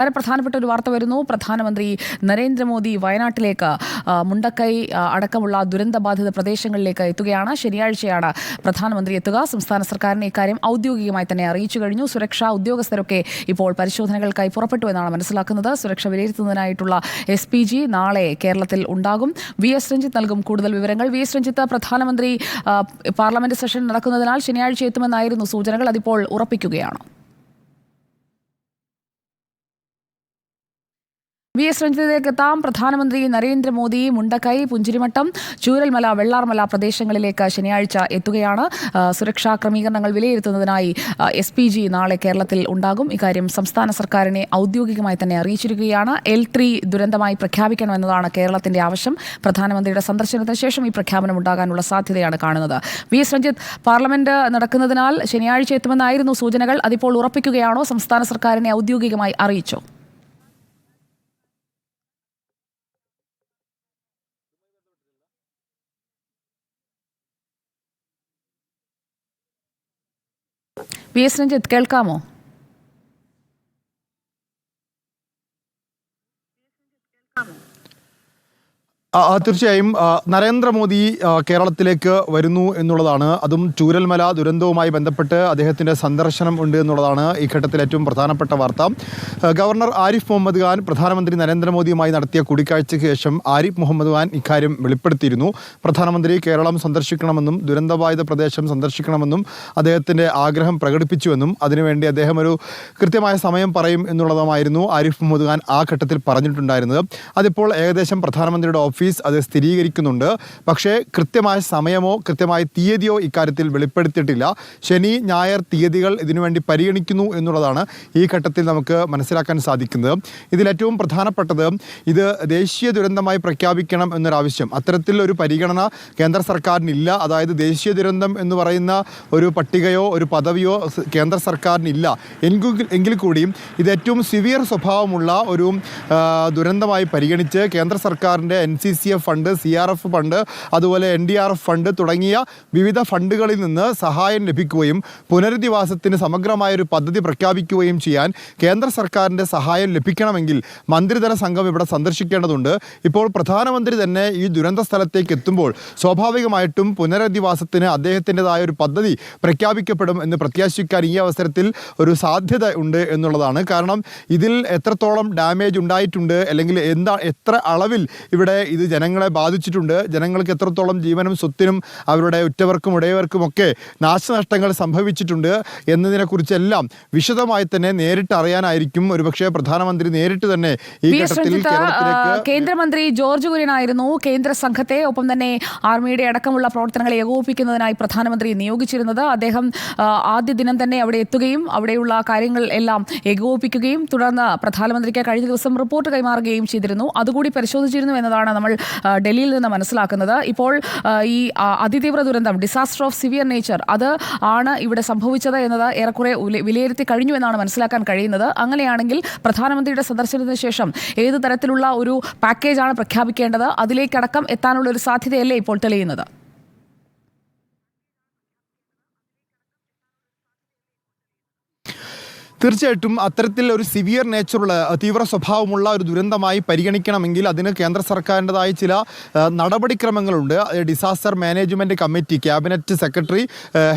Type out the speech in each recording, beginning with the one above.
വളരെ പ്രധാനപ്പെട്ട ഒരു വാർത്ത വരുന്നു. പ്രധാനമന്ത്രി നരേന്ദ്രമോദി വയനാട്ടിലേക്ക് മുണ്ടക്കൈ അടക്കമുള്ള അടക്കമുള്ള ദുരന്തബാധിത പ്രദേശങ്ങളിലേക്ക് എത്തുകയാണ്. ശനിയാഴ്ചയാണ് പ്രധാനമന്ത്രി എത്തുക. സംസ്ഥാന സർക്കാരിനെ ഇക്കാര്യം ഔദ്യോഗികമായി തന്നെ അറിയിച്ചു കഴിഞ്ഞു. സുരക്ഷാ ഉദ്യോഗസ്ഥരൊക്കെ ഇപ്പോൾ പരിശോധനകൾക്കായി പുറപ്പെട്ടു എന്നാണ് മനസ്സിലാക്കുന്നത്. സുരക്ഷ വിലയിരുത്തുന്നതിനായിട്ടുള്ള എസ് പി ജി നാളെ കേരളത്തിൽ ഉണ്ടാകും. വി എസ് രഞ്ജിത്ത് നൽകും കൂടുതൽ വിവരങ്ങൾ. വി എസ് രഞ്ജിത്ത് പ്രധാനമന്ത്രി പാർലമെന്റ് സെഷൻ നടക്കുന്നതിനാൽ ശനിയാഴ്ച എത്തുമെന്നായിരുന്നു സൂചനകൾ. അതിപ്പോൾ ഉറപ്പിക്കുകയാണോ. വി എസ് രഞ്ജിതയിലേക്ക് എത്താം. പ്രധാനമന്ത്രി നരേന്ദ്രമോദി മുണ്ടക്കൈ പുഞ്ചിരിമട്ടം ചൂരൽമല വെള്ളാർമല പ്രദേശങ്ങളിലേക്ക് ശനിയാഴ്ച എത്തുകയാണ്. സുരക്ഷാ ക്രമീകരണങ്ങൾ വിലയിരുത്തുന്നതിനായി എസ് പി ജി നാളെ കേരളത്തിൽ ഉണ്ടാകും. ഇക്കാര്യം സംസ്ഥാന സർക്കാരിനെ ഔദ്യോഗികമായി തന്നെ അറിയിച്ചിരിക്കുകയാണ്. എൽ ത്രീ ദുരന്തമായി പ്രഖ്യാപിക്കണമെന്നതാണ് കേരളത്തിന്റെ ആവശ്യം. പ്രധാനമന്ത്രിയുടെ സന്ദർശനത്തിന് ശേഷം ഈ പ്രഖ്യാപനം ഉണ്ടാകാനുള്ള സാധ്യതയാണ് കാണുന്നത്. വി എസ് രഞ്ജിത്ത് പാർലമെന്റ് നടക്കുന്നതിനാൽ ശനിയാഴ്ച എത്തുമെന്നായിരുന്നു സൂചനകൾ. അതിപ്പോൾ ഉറപ്പിക്കുകയാണോ? സംസ്ഥാന സർക്കാരിനെ ഔദ്യോഗികമായി അറിയിച്ചോ? വി എസ് രഞ്ജിത്ത് കേൾക്കാമോ? തീർച്ചയായും നരേന്ദ്രമോദി കേരളത്തിലേക്ക് വരുന്നു എന്നുള്ളതാണ്. അതും ചൂരൽമല ദുരന്തവുമായി ബന്ധപ്പെട്ട് അദ്ദേഹത്തിന്റെ സന്ദർശനം ഉണ്ട് എന്നുള്ളതാണ് ഈ ഘട്ടത്തിൽ ഏറ്റവും പ്രധാനപ്പെട്ട വാർത്ത. ഗവർണർ ആരിഫ് മുഹമ്മദ് ഖാൻ പ്രധാനമന്ത്രി നരേന്ദ്രമോദിയുമായി നടത്തിയ കൂടിക്കാഴ്ചയ്ക്ക് ശേഷം ആരിഫ് മുഹമ്മദ് ഖാൻ ഇക്കാര്യം വെളിപ്പെടുത്തിയിരുന്നു. പ്രധാനമന്ത്രി കേരളം സന്ദർശിക്കണമെന്നും ദുരന്തബാധിത പ്രദേശം സന്ദർശിക്കണമെന്നും അദ്ദേഹത്തിന്റെ ആഗ്രഹം പ്രകടിപ്പിച്ചുവെന്നും അതിനുവേണ്ടി അദ്ദേഹം ഒരു കൃത്യമായ സമയം പറയും എന്നുള്ളതുമായിരുന്നു ആരിഫ് മുഹമ്മദ് ഖാൻ ആ ഘട്ടത്തിൽ പറഞ്ഞിട്ടുണ്ടായിരുന്നത്. അതിപ്പോൾ ഏകദേശം പ്രധാനമന്ത്രിയുടെ ഓഫീസ് അത് സ്ഥിരീകരിക്കുന്നുണ്ട്. പക്ഷേ കൃത്യമായ സമയമോ കൃത്യമായ തീയതിയോ ഇക്കാര്യത്തിൽ വെളിപ്പെടുത്തിയിട്ടില്ല. ശനി ഞായർ തീയതികൾ ഇതിനുവേണ്ടി പരിഗണിക്കുന്നു എന്നുള്ളതാണ് ഈ ഘട്ടത്തിൽ നമുക്ക് മനസ്സിലാക്കാൻ സാധിക്കുന്നത്. ഇതിലേറ്റവും പ്രധാനപ്പെട്ടത് ഇത് ദേശീയ ദുരന്തമായി പ്രഖ്യാപിക്കണം എന്നൊരാവശ്യം. അത്തരത്തിൽ ഒരു പരിഗണന കേന്ദ്ര സർക്കാരിനില്ല. അതായത് ദേശീയ ദുരന്തം എന്ന് പറയുന്ന ഒരു പട്ടികയോ ഒരു പദവിയോ കേന്ദ്ര സർക്കാരിനില്ല. എങ്കിൽ എങ്കിൽ കൂടിയും ഇത് ഏറ്റവും സിവിയർ സ്വഭാവമുള്ള ഒരു ദുരന്തമായി പരിഗണിച്ച് കേന്ദ്ര സർക്കാരിന്റെ N C C F fund C R F fund അതുപോലെ N D R F fund തുടങ്ങിയ വിവിധ ഫണ്ടുകളിൽ നിന്ന് സഹായം ലഭിക്കുകയും പുനരധിവാസത്തിന് സമഗ്രമായൊരു പദ്ധതി പ്രഖ്യാപിക്കുകയും ചെയ്യാൻ കേന്ദ്ര സർക്കാരിന്റെ സഹായം ലഭിക്കണമെങ്കിൽ മന്ത്രിതല സംഘം ഇവിടെ സന്ദർശിക്കേണ്ടതുണ്ട്. ഇപ്പോൾ പ്രധാനമന്ത്രി തന്നെ ഈ ദുരന്ത സ്ഥലത്തേക്ക് എത്തുമ്പോൾ സ്വാഭാവികമായിട്ടും പുനരധിവാസത്തിന് അദ്ദേഹത്തിന്റെതായ ഒരു പദ്ധതി പ്രഖ്യാപിക്കപ്പെടും എന്ന് പ്രത്യാശിക്കാൻ ഈ അവസരത്തിൽ ഒരു സാധ്യത ഉണ്ട് എന്നുള്ളതാണ്. കാരണം ഇതിൽ എത്രത്തോളം ഡാമേജ് ഉണ്ടായിട്ടുണ്ട് അല്ലെങ്കിൽ എന്താ എത്ര അളവിൽ ഇവിടെ ഇത് ജനങ്ങളെ ബാധിച്ചിട്ടുണ്ട്. ജനങ്ങൾക്ക് എത്രത്തോളം ജീവനും സ്വത്തിനും അവരുടെ ഉറ്റവർക്കും ഉടയവർക്കും ഒക്കെ നാശനഷ്ടങ്ങൾ സംഭവിച്ചിട്ടുണ്ട് എന്നതിനെക്കുറിച്ചെല്ലാം വിശദമായി തന്നെ നേരിട്ട് അറിയാനായിരിക്കും. ഒരുപക്ഷെ പ്രധാനമന്ത്രി നേരിട്ട് തന്നെ ഈ ഘട്ടത്തിൽ കേന്ദ്രമന്ത്രി ജോർജ് കുര്യനായിരുന്നു. കേന്ദ്ര സംഘത്തെ ഒപ്പം തന്നെ ആർമിയുടെ അടക്കമുള്ള പ്രവർത്തനങ്ങളെ ഏകോപിപ്പിക്കുന്നതിനായി പ്രധാനമന്ത്രി നിയോഗിച്ചിരുന്നത്. അദ്ദേഹം ആദ്യ ദിനം തന്നെ അവിടെ എത്തുകയും അവിടെയുള്ള കാര്യങ്ങൾ എല്ലാം ഏകോപിപ്പിക്കുകയും തുടർന്ന് പ്രധാനമന്ത്രിക്ക് കഴിഞ്ഞ ദിവസം റിപ്പോർട്ട് കൈമാറുകയും ചെയ്തിരുന്നു. അതുകൂടി പരിശോധിച്ചിരുന്നു എന്നതാണ് നമ്മൾ ആ, ഡൽഹിയിൽ നിന്ന് മനസ്സിലാക്കുന്നത്. ഇപ്പോൾ ഈ അതിതീവ്ര ദുരന്തം ഡിസാസ്റ്റർ ഓഫ് സിവിയർ നേച്ചർ അത് ആണ് ഇവിടെ സംഭവിച്ചത് എന്നത് ഏറെക്കുറെ വിലയിരുത്തി കഴിഞ്ഞു എന്നാണ് മനസ്സിലാക്കാൻ കഴിയുന്നത്. അങ്ങനെയാണെങ്കിൽ പ്രധാനമന്ത്രിയുടെ സന്ദർശനത്തിന് ശേഷം ഏത് തരത്തിലുള്ള ഒരു പാക്കേജാണ് പ്രഖ്യാപിക്കേണ്ടത്? അതിലേക്കടക്കം എത്താനുള്ള ഒരു സാധ്യതയല്ലേ ഇപ്പോൾ തെളിയുന്നത്? തീർച്ചയായിട്ടും അത്തരത്തിൽ ഒരു സിവിയർ നേച്ചറുള്ള തീവ്ര സ്വഭാവമുള്ള ഒരു ദുരന്തമായി പരിഗണിക്കണമെങ്കിൽ അതിന് കേന്ദ്ര സർക്കാരിന്റെതായ ചില നടപടിക്രമങ്ങളുണ്ട്. Disaster management committee cabinet secretary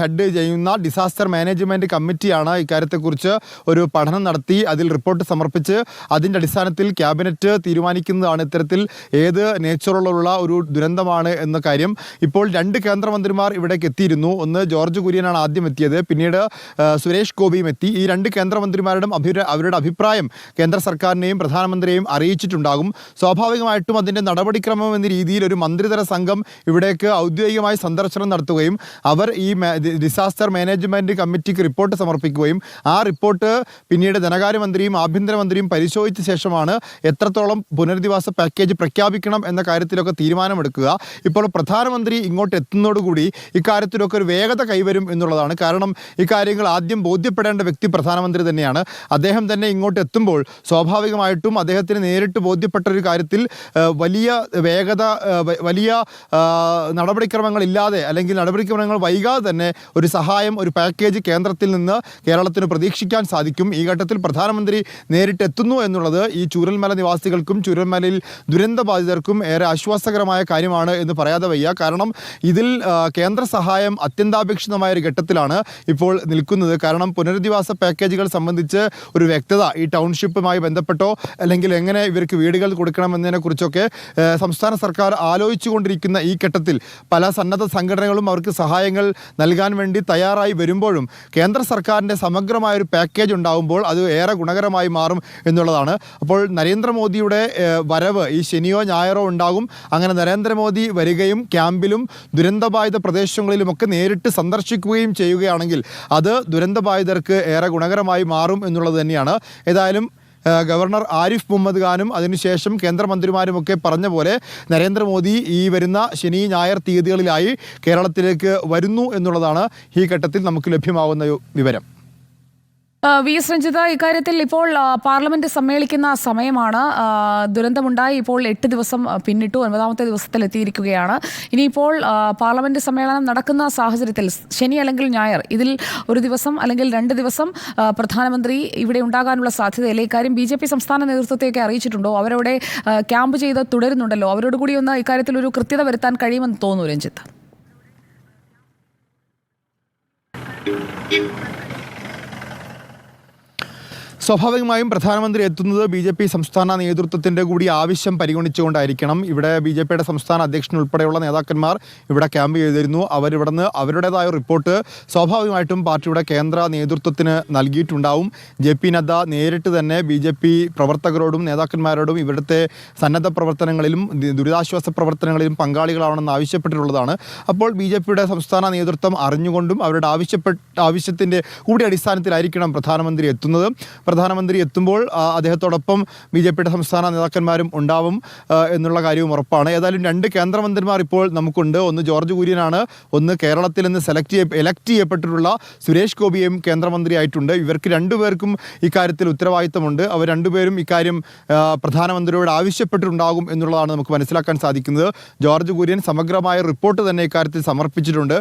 head ചെയ്യുന്ന ഡിസാസ്റ്റർ മാനേജ്മെന്റ് കമ്മിറ്റിയാണ് ഇക്കാര്യത്തെക്കുറിച്ച് ഒരു പഠനം നടത്തി അതിൽ റിപ്പോർട്ട് സമർപ്പിച്ച് അതിന്റെ അടിസ്ഥാനത്തിൽ ക്യാബിനറ്റ് തീരുമാനിക്കുന്നതാണ് ഇത്തരത്തിൽ ഏത് നേച്ചറുള്ള ഒരു ദുരന്തമാണ് എന്ന കാര്യം. ഇപ്പോൾ രണ്ട് കേന്ദ്രമന്ത്രിമാർ ഇവിടേക്ക് എത്തിയിരുന്നു. ഒന്ന് ജോർജ് കുര്യനാണ് ആദ്യം എത്തിയത്. പിന്നീട് സുരേഷ് ഗോപിയും എത്തി. ഈ രണ്ട് കേന്ദ്രമന്ത്രിമാരുടെയും അഭിപ്രായ അവരുടെ അഭിപ്രായം കേന്ദ്ര സർക്കാരിനെയും പ്രധാനമന്ത്രിയെയും അറിയിച്ചിട്ടുണ്ടാകും. സ്വാഭാവികമായിട്ടും അതിന്റെ നടപടിക്രമം എന്ന രീതിയിൽ ഒരു മന്ത്രിതല സംഘം ഇവിടേക്ക് ഔദ്യോഗികമായി സന്ദർശനം നടത്തുകയും അവർ ഈ ഡിസാസ്റ്റർ മാനേജ്മെന്റ് കമ്മിറ്റിക്ക് റിപ്പോർട്ട് സമർപ്പിക്കുകയും ആ റിപ്പോർട്ട് പിന്നീട് ധനകാര്യമന്ത്രിയും ആഭ്യന്തരമന്ത്രിയും പരിശോധിച്ച ശേഷമാണ് എത്രത്തോളം പുനരധിവാസ പാക്കേജ് പ്രഖ്യാപിക്കണം എന്ന കാര്യത്തിലൊക്കെ തീരുമാനമെടുക്കുക. ഇപ്പോൾ പ്രധാനമന്ത്രി ഇങ്ങോട്ട് എത്തുന്നതോടുകൂടി ഇക്കാര്യത്തിലൊക്കെ ഒരു വേഗത കൈവരും എന്നുള്ളതാണ്. കാരണം ഇക്കാര്യങ്ങൾ ആദ്യം ബോധ്യപ്പെടേണ്ട വ്യക്തി പ്രധാനമന്ത്രി പ്രധാനമന്ത്രി തന്നെയാണ്. അദ്ദേഹം തന്നെ ഇങ്ങോട്ട് എത്തുമ്പോൾ സ്വാഭാവികമായിട്ടും അദ്ദേഹത്തിന് നേരിട്ട് ബോധ്യപ്പെട്ട ഒരു കാര്യത്തിൽ വലിയ വേഗത വലിയ നടപടിക്രമങ്ങൾ ഇല്ലാതെ അല്ലെങ്കിൽ നടപടിക്രമങ്ങൾ വൈകാതെ തന്നെ ഒരു സഹായം ഒരു പാക്കേജ് കേന്ദ്രത്തിൽ നിന്ന് കേരളത്തിന് പ്രതീക്ഷിക്കാൻ സാധിക്കും. ഈ ഘട്ടത്തിൽ പ്രധാനമന്ത്രി നേരിട്ട് എത്തുന്നു എന്നുള്ളത് ഈ ചൂരൽമല നിവാസികൾക്കും ചൂരൽമലയിൽ ദുരന്ത ബാധിതർക്കും ഏറെ ആശ്വാസകരമായ കാര്യമാണ് എന്ന് പറയാതെ വയ്യ. കാരണം ഇതിൽ കേന്ദ്ര സഹായം അത്യന്താപേക്ഷിതമായ ഒരു ഘട്ടത്തിലാണ് ഇപ്പോൾ നിൽക്കുന്നത്. കാരണം പുനരധിവാസ പാക്കേജുകൾ സംബന്ധിച്ച് ഒരു വ്യക്തത ഈ ടൗൺഷിപ്പുമായി ബന്ധപ്പെട്ടോ അല്ലെങ്കിൽ എങ്ങനെ ഇവർക്ക് വീടുകൾ കൊടുക്കണമെന്നതിനെ കുറിച്ചൊക്കെ സംസ്ഥാന സർക്കാർ ആലോചിച്ചുകൊണ്ടിരിക്കുന്ന ഈ ഘട്ടത്തിൽ പല സന്നദ്ധ സംഘടനകളും അവർക്ക് സഹായങ്ങൾ നൽകാൻ വേണ്ടി തയ്യാറായി വരുമ്പോഴും കേന്ദ്ര സർക്കാരിന്റെ സമഗ്രമായ ഒരു പാക്കേജ് ഉണ്ടാകുമ്പോൾ അത് ഏറെ ഗുണകരമായി മാറും എന്നുള്ളതാണ്. അപ്പോൾ നരേന്ദ്രമോദിയുടെ വരവ് ഈ ശനിയോ ഞായറോ ഉണ്ടാകും. അങ്ങനെ നരേന്ദ്രമോദി വരികയും ക്യാമ്പിലും ദുരന്തബാധിത പ്രദേശങ്ങളിലുമൊക്കെ നേരിട്ട് സന്ദർശിക്കുകയും ചെയ്യുകയാണെങ്കിൽ അത് ദുരന്തബാധിതർക്ക് ഏറെ ഗുണകരമായി മാറും എന്നുള്ളത് തന്നെയാണ്. ഏതായാലും ഗവർണർ ആരിഫ് മുഹമ്മദ് ഖാനും അതിനുശേഷം കേന്ദ്രമന്ത്രിമാരുമൊക്കെ പറഞ്ഞ പോലെ നരേന്ദ്രമോദി ഈ വരുന്ന ശനി ഞായർ തീയതികളിലായി കേരളത്തിലേക്ക് വരുന്നു എന്നുള്ളതാണ് ഈ ഘട്ടത്തിൽ നമുക്ക് ലഭ്യമാകുന്ന വിവരം. വി എസ് രഞ്ജിത ഇക്കാര്യത്തിൽ ഇപ്പോൾ പാർലമെന്റ് സമ്മേളിക്കുന്ന സമയമാണ്. ദുരന്തമുണ്ടായി ഇപ്പോൾ എട്ട് ദിവസം പിന്നിട്ടു. ഒൻപതാമത്തെ ദിവസത്തിൽ എത്തിയിരിക്കുകയാണ്. ഇനിയിപ്പോൾ പാർലമെന്റ് സമ്മേളനം നടക്കുന്ന സാഹചര്യത്തിൽ ശനി അല്ലെങ്കിൽ ഞായർ ഇതിൽ ഒരു ദിവസം അല്ലെങ്കിൽ രണ്ട് ദിവസം പ്രധാനമന്ത്രി ഇവിടെ ഉണ്ടാകാനുള്ള സാധ്യതയില്ല? ഇക്കാര്യം ബി ജെ പി സംസ്ഥാന നേതൃത്വത്തെയൊക്കെ അറിയിച്ചിട്ടുണ്ടോ? അവരവിടെ ക്യാമ്പ് ചെയ്ത് തുടരുന്നുണ്ടല്ലോ. അവരോട് കൂടി ഒന്ന് ഇക്കാര്യത്തിൽ ഒരു കൃത്യത വരുത്താൻ കഴിയുമെന്ന് തോന്നുന്നു രഞ്ജിത്ത്. സ്വാഭാവികമായും പ്രധാനമന്ത്രി എത്തുന്നത് ബി ജെ പി സംസ്ഥാന നേതൃത്വത്തിന്റെ കൂടി ആവശ്യം പരിഗണിച്ചുകൊണ്ടായിരിക്കണം. ഇവിടെ ബി ജെ പിയുടെ സംസ്ഥാന അധ്യക്ഷൻ ഉൾപ്പെടെയുള്ള നേതാക്കന്മാർ ഇവിടെ ക്യാമ്പ് ചെയ്തിരുന്നു. അവരിവിടുന്ന് അവരുടേതായ റിപ്പോർട്ട് സ്വാഭാവികമായിട്ടും പാർട്ടിയുടെ കേന്ദ്ര നേതൃത്വത്തിന് നൽകിയിട്ടുണ്ടാവും. ജെ പി നദ്ദ നേരിട്ട് തന്നെ ബി ജെ പി പ്രവർത്തകരോടും നേതാക്കന്മാരോടും ഇവിടുത്തെ സന്നദ്ധ പ്രവർത്തനങ്ങളിലും ദുരിതാശ്വാസ പ്രവർത്തനങ്ങളിലും പങ്കാളികളാവണമെന്ന് ആവശ്യപ്പെട്ടിട്ടുള്ളതാണ്. അപ്പോൾ ബി ജെ പിയുടെ സംസ്ഥാന നേതൃത്വം അറിഞ്ഞുകൊണ്ടും അവരുടെ ആവശ്യപ്പെട്ട ആവശ്യത്തിന്റെ കൂടി അടിസ്ഥാനത്തിലായിരിക്കണം പ്രധാനമന്ത്രി എത്തുന്നത്. പ്രധാനമന്ത്രി എത്തുമ്പോൾ അദ്ദേഹത്തോടൊപ്പം ബി ജെ പിയുടെ സംസ്ഥാന നേതാക്കന്മാരും ഉണ്ടാവും എന്നുള്ള കാര്യവും ഉറപ്പാണ്. ഏതായാലും രണ്ട് കേന്ദ്രമന്ത്രിമാർ ഇപ്പോൾ നമുക്കുണ്ട്. ഒന്ന് ജോർജ് കുര്യനാണ് ഒന്ന് കേരളത്തിൽ നിന്ന് സെലക്ട് ചെയ്യ എലക്ട് ചെയ്യപ്പെട്ടിട്ടുള്ള സുരേഷ് ഗോപിയും കേന്ദ്രമന്ത്രിയായിട്ടുണ്ട്. ഇവർക്ക് രണ്ടുപേർക്കും ഇക്കാര്യത്തിൽ ഉത്തരവാദിത്തമുണ്ട്. അവർ രണ്ടുപേരും ഇക്കാര്യം പ്രധാനമന്ത്രിയോട് ആവശ്യപ്പെട്ടിട്ടുണ്ടാകും എന്നുള്ളതാണ് നമുക്ക് മനസ്സിലാക്കാൻ സാധിക്കുന്നത്. ജോർജ് കുര്യൻ സമഗ്രമായ റിപ്പോർട്ട് തന്നെ ഇക്കാര്യത്തിൽ സമർപ്പിച്ചിട്ടുണ്ട്.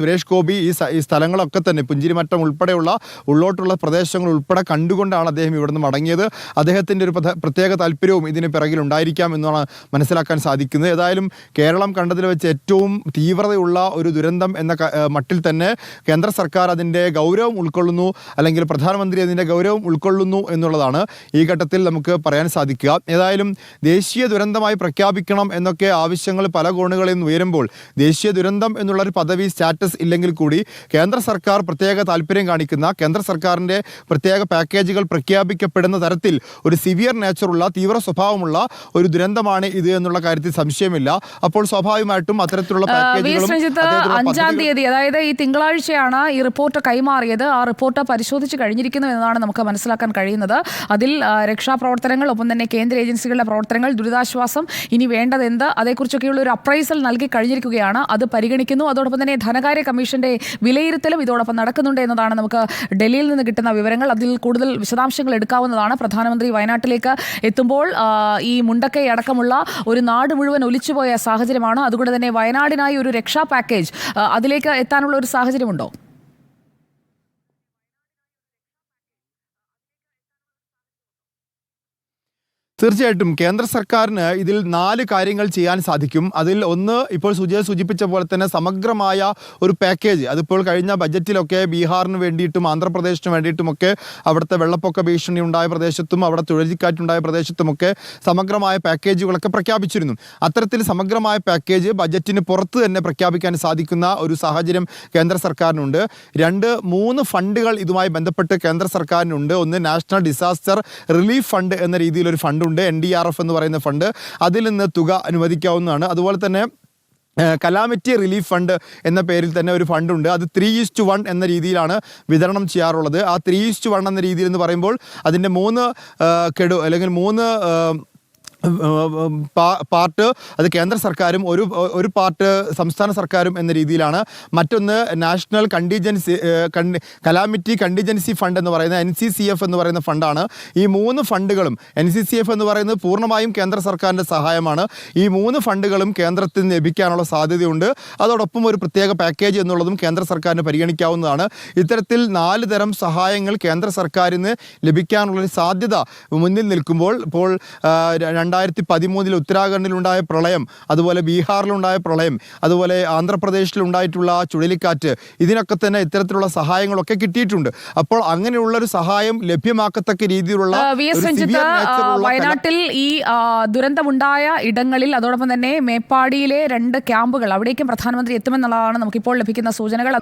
സുരേഷ് ഗോപി ഈ സ്ഥലങ്ങളൊക്കെ തന്നെ പുഞ്ചിരിമറ്റം ഉൾപ്പെടെയുള്ള ഉള്ളോട്ടുള്ള പ്രദേശങ്ങൾ ഉൾപ്പെടെ കണ്ടുകൊണ്ടാണ് അദ്ദേഹം ഇവിടുന്ന് മടങ്ങിയത്? അദ്ദേഹത്തിന്റെ ഒരു പ്രത്യേക താല്പര്യവും ഇതിന് പിറകിൽ ഉണ്ടായിരിക്കാം എന്നാണ് മനസ്സിലാക്കാൻ സാധിക്കുന്നത്. ഏതായാലും കേരളം കണ്ടതിൽ വെച്ച് ഏറ്റവും തീവ്രതയുള്ള ഒരു ദുരന്തം എന്ന മട്ടിൽ തന്നെ കേന്ദ്ര സർക്കാർ അതിന്റെ ഗൗരവം ഉൾക്കൊള്ളുന്നു അല്ലെങ്കിൽ പ്രധാനമന്ത്രി അതിന്റെ ഗൗരവം ഉൾക്കൊള്ളുന്നു എന്നുള്ളതാണ് ഈ ഘട്ടത്തിൽ നമുക്ക് പറയാൻ സാധിക്കുക. ഏതായാലും ദേശീയ ദുരന്തമായി പ്രഖ്യാപിക്കണം എന്നൊക്കെ ആവശ്യങ്ങൾ പല കോണുകളിൽ നിന്ന് ഉയരുമ്പോൾ ദേശീയ ദുരന്തം എന്നുള്ളൊരു പദവി സ്റ്റാറ്റസ് ഇല്ലെങ്കിൽ കൂടി കേന്ദ്ര സർക്കാർ പ്രത്യേക താല്പര്യം കാണിക്കുന്ന കേന്ദ്ര സർക്കാരിന്റെ പ്രത്യേക പാക്കേജുകൾ പ്രഖ്യാപിക്കപ്പെടുന്ന തരത്തിൽ ഒരു സിവിയർ നേച്ചറുള്ള തീവ്ര സ്വഭാവമുള്ള ഒരു ദുരന്തമാണ് ഇത് എന്നുള്ള കാര്യത്തിൽ സംശയമില്ല. അപ്പോൾ സ്വാഭാവികമായിട്ടും അത്തരത്തിലുള്ള അഞ്ചാം തീയതി അതായത് ഈ തിങ്കളാഴ്ചയാണ് ഈ റിപ്പോർട്ട് കൈമാറിയത്. ആ റിപ്പോർട്ട് പരിശോധിച്ച് കഴിഞ്ഞിരിക്കുന്നു എന്നതാണ് നമുക്ക് മനസ്സിലാക്കാൻ കഴിയുന്നത്. അതിൽ രക്ഷാപ്രവർത്തനങ്ങൾ ഒപ്പം തന്നെ കേന്ദ്ര ഏജൻസികളുടെ പ്രവർത്തനങ്ങൾ ദുരിതാശ്വാസം ഇനി വേണ്ടത് എന്ത് അതേക്കുറിച്ചൊക്കെയുള്ള ഒരു അപ്രൈസൽ നൽകി കഴിഞ്ഞിരിക്കുകയാണ്. അത് പരിഗണിക്കുന്നു. അതോടൊപ്പം തന്നെ ധനകാര്യ കമ്മീഷന്റെ വിലയിരുത്തലും ഇതോടൊപ്പം നടക്കുന്നുണ്ട് എന്നതാണ് നമുക്ക് ഡൽഹിയിൽ നിന്ന് കിട്ടുന്ന വിവരങ്ങൾ. അതിൽ കൂടുതൽ വിശദാംശങ്ങൾ എടുക്കാവുന്നതാണ്. പ്രധാനമന്ത്രി വയനാട്ടിലേക്ക് എത്തുമ്പോൾ ഈ മുണ്ടക്കൈ അടക്കമുള്ള ഒരു നാട് മുഴുവൻ ഒലിച്ചുപോയ സാഹചര്യമാണ്. അതുകൊണ്ട് തന്നെ വയനാടിനായി ഒരു രക്ഷാ പാക്കേജ് അതിലേക്ക് എത്താനുള്ള ഒരു സാഹചര്യമുണ്ടോ? തീർച്ചയായിട്ടും കേന്ദ്ര സർക്കാരിന് ഇതിൽ നാല് കാര്യങ്ങൾ ചെയ്യാൻ സാധിക്കും. അതിൽ ഒന്ന് ഇപ്പോൾ സുജയ സൂചിപ്പിച്ച പോലെ തന്നെ സമഗ്രമായ ഒരു പാക്കേജ് അതിപ്പോൾ കഴിഞ്ഞ ബജറ്റിലൊക്കെ ബീഹാറിന് വേണ്ടിയിട്ടും ആന്ധ്രാപ്രദേശിന് വേണ്ടിയിട്ടുമൊക്കെ അവിടുത്തെ വെള്ളപ്പൊക്ക ഭീഷണി ഉണ്ടായ പ്രദേശത്തും അവിടെ ചുഴലിക്കാറ്റുണ്ടായ പ്രദേശത്തുമൊക്കെ സമഗ്രമായ പാക്കേജുകളൊക്കെ പ്രഖ്യാപിച്ചിരുന്നു. അത്തരത്തിൽ സമഗ്രമായ പാക്കേജ് ബജറ്റിന് പുറത്ത് തന്നെ പ്രഖ്യാപിക്കാൻ സാധിക്കുന്ന ഒരു സാഹചര്യം കേന്ദ്ര സർക്കാരിനുണ്ട്. രണ്ട് മൂന്ന് ഫണ്ടുകൾ ഇതുമായി ബന്ധപ്പെട്ട് കേന്ദ്ര സർക്കാരിനുണ്ട്. ഒന്ന് നാഷണൽ ഡിസാസ്റ്റർ റിലീഫ് ഫണ്ട് എന്ന രീതിയിൽ ഒരു ഫണ്ടുണ്ട് എൻ ഡി ആർ എഫ് എന്ന് പറയുന്ന ഫണ്ട്. അതിൽ നിന്ന് തുക അനുവദിക്കാവുന്നതാണ്. അതുപോലെ തന്നെ കലാമിറ്റി റിലീഫ് ഫണ്ട് എന്ന പേരിൽ തന്നെ ഒരു ഫണ്ടുണ്ട്. അത് ത്രീ ഈസ്റ്റ് വൺ എന്ന രീതിയിലാണ് വിതരണം ചെയ്യാറുള്ളത്. ആ ത്രീ ഈസ്റ്റ് വൺ എന്ന രീതിയിൽ എന്ന് പറയുമ്പോൾ അതിന്റെ മൂന്ന് കെടു അല്ലെങ്കിൽ മൂന്ന് പാർട്ട് അത് കേന്ദ്ര സർക്കാരും ഒരു ഒരു പാർട്ട് സംസ്ഥാന സർക്കാരും എന്ന രീതിയിലാണ്. മറ്റൊന്ന് national contingency calamity contingency fund എന്ന് പറയുന്ന എൻ സി സി എഫ് എന്ന് പറയുന്ന ഫണ്ടാണ്. ഈ മൂന്ന് ഫണ്ടുകളും എൻ സി സി എഫ് എന്ന് പറയുന്നത് പൂർണമായും കേന്ദ്ര സർക്കാരിന്റെ സഹായമാണ്. ഈ മൂന്ന് ഫണ്ടുകളും കേന്ദ്രത്തിൽ നിന്ന് ലഭിക്കാനുള്ള സാധ്യതയുണ്ട്. അതോടൊപ്പം ഒരു പ്രത്യേക പാക്കേജ് എന്നുള്ളതും കേന്ദ്ര സർക്കാരിന് പരിഗണിക്കാവുന്നതാണ്. ഇത്തരത്തിൽ നാല് തരം സഹായങ്ങൾ കേന്ദ്ര സർക്കാരിന് ലഭിക്കാനുള്ളൊരു സാധ്യത മുന്നിൽ നിൽക്കുമ്പോൾ ഇപ്പോൾ ആ, ര- രണ്ടായിരത്തി പതിമൂന്നിൽ ഉത്തരാഖണ്ഡിലുണ്ടായ പ്രളയം അതുപോലെ ബീഹാറിലുണ്ടായ പ്രളയം അതുപോലെ ആന്ധ്രാപ്രദേശിലുണ്ടായിട്ടുള്ള ചുഴലിക്കാറ്റ് ഇതിനൊക്കെ തന്നെ ഇത്തരത്തിലുള്ള സഹായങ്ങളൊക്കെ കിട്ടിയിട്ടുണ്ട്. അപ്പോൾ അങ്ങനെയുള്ള ഒരു സഹായം ലഭ്യമാക്കത്തക്ക രീതിയിലുള്ള വയനാട്ടിൽ ഈ ദുരന്തമുണ്ടായ ഇടങ്ങളിൽ അതോടൊപ്പം തന്നെ മേപ്പാടിയിലെ രണ്ട് ക്യാമ്പുകൾ അവിടേക്കും പ്രധാനമന്ത്രി എത്തുമെന്നുള്ളതാണ് നമുക്കിപ്പോൾ ലഭിക്കുന്ന സൂചനകൾ.